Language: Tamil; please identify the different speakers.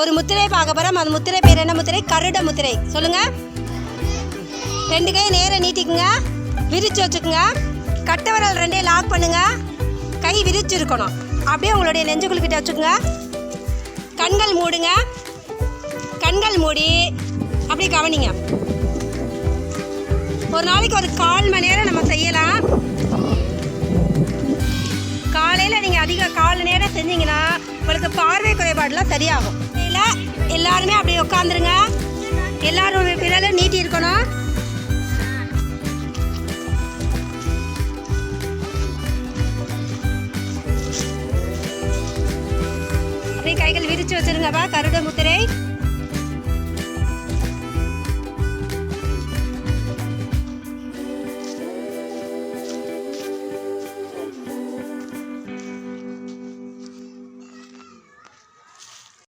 Speaker 1: ஒரு முத்திரை பார்க்க போகிறோம் அந்த முத்திரை பேர் என்ன? முத்திரை கருட முத்திரை. சொல்லுங்க. ரெண்டு கை நேரம் நீட்டிக்குங்க. விரிச்சு வச்சுக்குங்க. கட்டை விரல் ரெண்டையும் லாக் பண்ணுங்க. கை விரிச்சு இருக்கணும். அப்படியே உங்களுடைய நெஞ்சுக்குள்கிட்ட வச்சுக்கோங்க. கண்கள் மூடுங்க. கண்கள் மூடி அப்படியே கவனிங்க. ஒரு நாளைக்கு ஒரு கால் மணி நேரம் நம்ம செய்யலாம். காலையில் நீங்கள் அதிக கால் நேரம் செஞ்சீங்கன்னா உங்களுக்கு பார்வை குறைபாடுலாம் சரியாகும். எல்லாருமே அப்படியே உட்காந்துருங்க எல்லாரும் விரலும் நீட்டி இருக்கணும். அப்படியே கைகள் விரிச்சு வச்சிருங்கப்பா கருட முத்திரை.